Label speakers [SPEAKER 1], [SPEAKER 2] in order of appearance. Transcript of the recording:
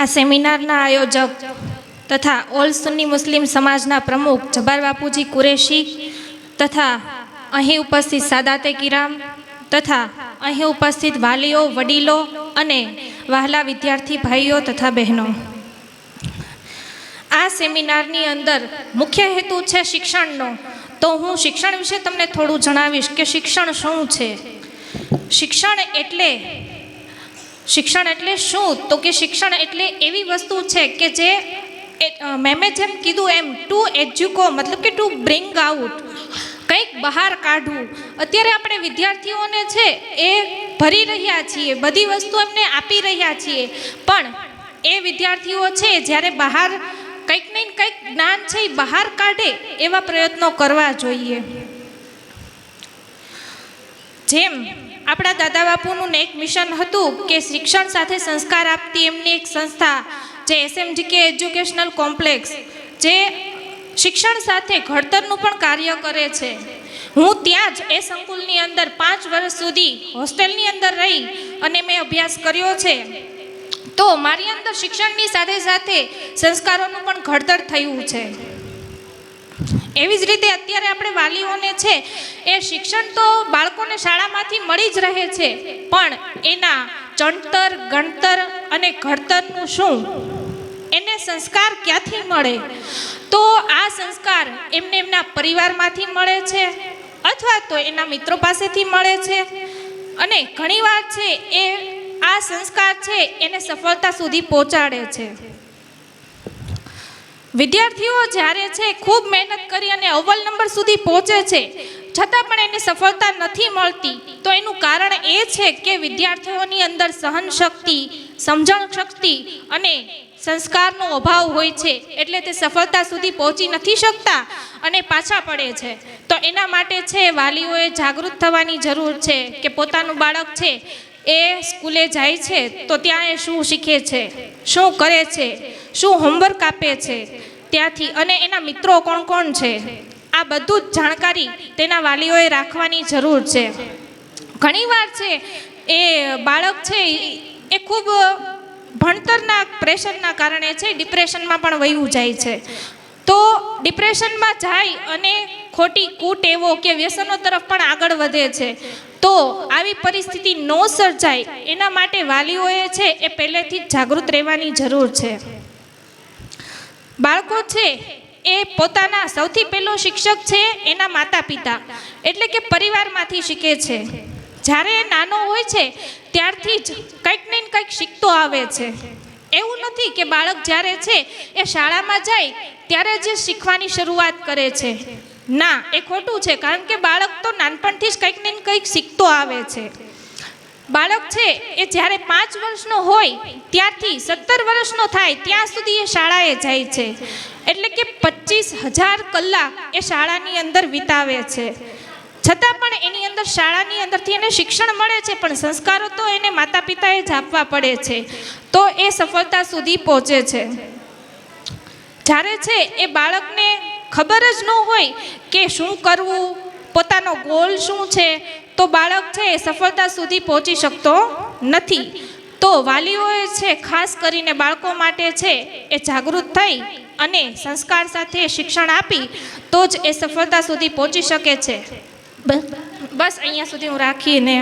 [SPEAKER 1] આ સેમિનારના આયોજક તથા ઓલ સુન્ની મુસ્લિમ સમાજના પ્રમુખ જબાર બાપુજી કુરેશી તથા અહીં ઉપસ્થિત સાદાતે કિરામ તથા અહીં ઉપસ્થિત વાલીઓ, વડીલો અને વહાલા વિદ્યાર્થી ભાઈઓ તથા બહેનો. આ સેમિનારની અંદર મુખ્ય હેતુ છે શિક્ષણનો. તો હું શિક્ષણ વિશે તમને થોડું જણાવીશ કે શિક્ષણ શું છે? શિક્ષણ એટલે શિક્ષણ એટલે શું? તો કે શિક્ષણ એટલે એવી વસ્તુ છે કે જે મેમે જેમ કીધું એમ ટુ એજ્યુકો મતલબ કે ટુ બ્રિંગ આઉટ કંઈક બહાર કાઢવું. અત્યારે આપણે વિદ્યાર્થીઓને છે એ ભરી રહ્યા છીએ, બધી વસ્તુ એમને આપી રહ્યા છીએ. પણ એ વિદ્યાર્થીઓ છે, જ્યારે બહાર કંઈક ને કંઈક જ્ઞાન છે એ બહાર કાઢે એવા પ્રયત્નો કરવા જોઈએ. જેમ આપણા દાદા બાપુનું એક મિશન હતું કે શિક્ષણ સાથે સંસ્કાર આપતી એમની એક સંસ્થા જે એસએમજીકે એજ્યુકેશનલ કોમ્પ્લેક્સ, જે શિક્ષણ સાથે ઘડતરનું પણ કાર્ય કરે છે. હું ત્યાં જ એ સંકુલની અંદર પાંચ વર્ષ સુધી હોસ્ટેલની અંદર રહી અને મેં અભ્યાસ કર્યો છે. તો મારી અંદર શિક્ષણની સાથે સાથે સંસ્કારોનું પણ ઘડતર થયું છે. એવી જ રીતે અત્યારે આપણે વાલીઓને છે, એ શિક્ષણ તો બાળકોને શાળામાંથી મળી જ રહે છે, પણ એના ચણતર, ગણતર અને ઘડતરનું શું? એને સંસ્કાર ક્યાંથી મળે? તો આ સંસ્કાર એમને એમના પરિવારમાંથી મળે છે, અથવા તો એના મિત્રો પાસેથી મળે છે, અને ઘણીવાર છે, એ આ સંસ્કાર છે, એને સફળતા સુધી પહોંચાડે છે. વિદ્યાર્થીઓ જ્યારે છે, ખૂબ મહેનત કરી અને અવ્વલ નંબર સુધી પહોંચે છે, છતાં પણ એને સફળતા નથી મળતી. તો એનું કારણ એ છે કે વિદ્યાર્થીઓની અંદર સહન શક્તિ સમજણ શક્તિ અને સંસ્કારનો અભાવ હોય છે, એટલે તે સફળતા સુધી પહોંચી નથી શકતા અને પાછા પડે છે. તો એના માટે છે, વાલીઓએ જાગૃત થવાની જરૂર છે કે પોતાનું બાળક છે, એ સ્કૂલે જાય છે, તો ત્યાં એ શું શીખે છે, શું કરે છે, શું હોમવર્ક આપે છે ત્યાંથી, અને એના મિત્રો કોણ કોણ છે? આ બધું જ જાણકારી તેના વાલીઓએ રાખવાની જરૂર છે. ઘણીવાર છે, એ બાળક છે, એ ખૂબ ભણતરના, પ્રેશરના કારણે છે, ડિપ્રેશનમાં પણ વયું જાય છે. તો ડિપ્રેશનમાં જાય અને ખોટી કુટેવો કે વ્યસનો તરફ પણ આગળ વધે છે. તો આવી પરિસ્થિતિ ન સર્જાય, એના માટે વાલીઓએ છે, એ પહેલેથી જ જાગૃત રહેવાની જરૂર છે. બાળકો છે, એ પોતાના સૌથી પહેલો શિક્ષક છે એના માતા પિતા એટલે કે પરિવારમાંથી શીખે છે. જ્યારે એ નાનો હોય છે, ત્યારથી જ કંઈક ને કંઈક શીખતો આવે છે. એવું નથી કે બાળક જ્યારે છે, એ શાળામાં જાય, ત્યારે જ શીખવાની શરૂઆત કરે છે. ના, એ ખોટું છે, કારણ કે બાળક તો નાનપણથી જ કંઈક ને કંઈક શીખતો આવે છે. બાળક છે એ જ્યારે પાંચ વર્ષનો હોય ત્યારથી સત્તર વર્ષનો થાય ત્યાં સુધી એ શાળાએ જાય છે. એટલે કે પચીસ હજાર કલાક એ શાળાની અંદર વિતાવે છે. છતાં પણ એની અંદર શાળાની અંદરથી એને શિક્ષણ મળે છે, પણ સંસ્કારો તો એને માતા પિતાએ જ આપવા પડે છે. તો એ સફળતા સુધી પહોંચે છે. જ્યારે છે એ બાળકને ખબર જ ન હોય કે શું કરવું પોતાનો ગોલ શું છે? તો બાળક છે એ સફળતા સુધી પહોંચી શકતો નથી. તો વાલીઓએ છે ખાસ કરીને બાળકો માટે છે એ જાગૃત થઈ અને સંસ્કાર સાથે શિક્ષણ આપી તો જ એ સફળતા સુધી પહોંચી શકે છે. બસ અહીંયા સુધી હું રાખીને